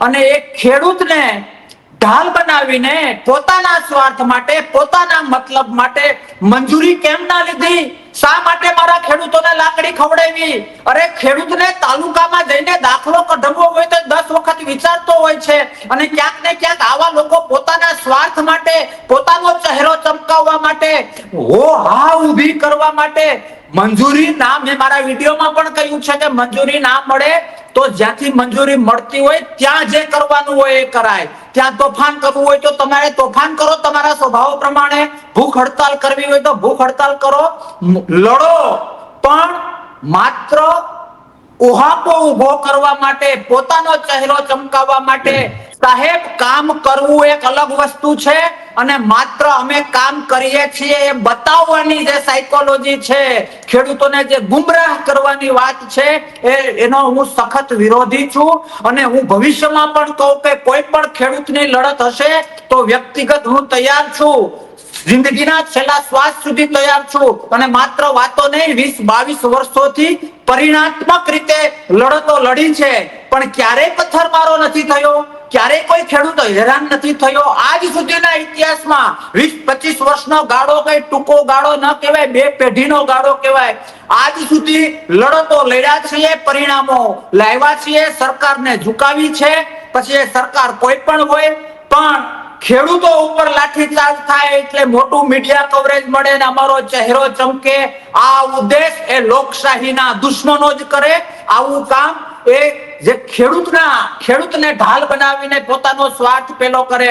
અને એ ખેડૂતને ઢાલ બનાવીને પોતાના સ્વાર્થ માટે, પોતાના મતલબ માટે મંજૂરી કેમ ના લીધી? શા માટે મારા ખેડૂતોને લાકડી ખવડાવી? અરે, ખેડૂતને તાલુકામાં જઈને દાખલો કઢાવવો હોય તો દસ વખત વિચારતો હોય છે. અને ક્યાંક ને ક્યાંક આવા લોકો પોતાના સ્વાર્થ માટે, પોતાનો ચહેરો ચમકાવવા માટે, હો, હા ઊભી કરવા માટે મંજૂરી ના, મેં મારા વિડીયોમાં પણ કહ્યું છે કે મંજૂરી ના મળે. તો જ્યાંથી મંજૂરી મળતી હોય, ત્યાં જે કરવાનું હોય એ કરાય. ત્યાં તોફાન કરવું હોય તો તમારે તોફાન કરો. તમારા સ્વભાવ પ્રમાણે ભૂખ હડતાલ કરવી હોય તો ભૂખ હડતાલ કરો. લડો. પણ માત્ર ઉહાપો ઊભો કરવા માટે, પોતાનો ચહેરો ચમકાવવા માટે સાહેબ, કામ કરવું એક અલગ વસ્તુ છે. અને માત્ર અમે કામ કરીએ છીએ એ બતાવવાની જે સાયકોલોજી છે, ખેડૂતોને જે ગુમરાહ કરવાની વાત છે, એ, એનો હું સખત વિરોધી છું. અને હું ભવિષ્યમાં પણ કહું કે કોઈ પણ ખેડૂતની લડત હશે તો વ્યક્તિગત હું તૈયાર છું. જિંદગીના છેલ્લા શ્વાસ સુધી તૈયાર છું. અને માત્ર વાતો નહીં, વીસ બાવીસ વર્ષોથી પરિણાત્મક રીતે લડતો લડી છે. પણ ક્યારેય પથ્થરમારો નથી થયો? ક્યારેય કોઈ ખેડૂત હેરાન નથી થયો? આજ સુધીના ઇતિહાસમાં વીસ, પચીસ વર્ષનો ગાળો કઈ ટૂંકો ગાળો ન કહેવાય, બે પેઢીનો ગાળો કહેવાય. આજ સુધી લડતો લડ્યા છીએ, પરિણામો લાવ્યા છીએ, સરકારને ઝુકાવી છે, પછી એ સરકાર કોઈ પણ હોય, પણ ખેડૂતો ઉપર લાઠીચાર્જ થાય એટલે મોટું મીડિયા કવરેજ મળે ને અમારો ચહેરો ચમકે. આ ઉદ્દેશ એ લોકશાહીના દુશ્મનો જ કરે. આવું કામ એ જે ખેડૂતના ખેડૂતને ઢાલ બનાવીને પોતાનો સ્વાર્થ પેલો કરે.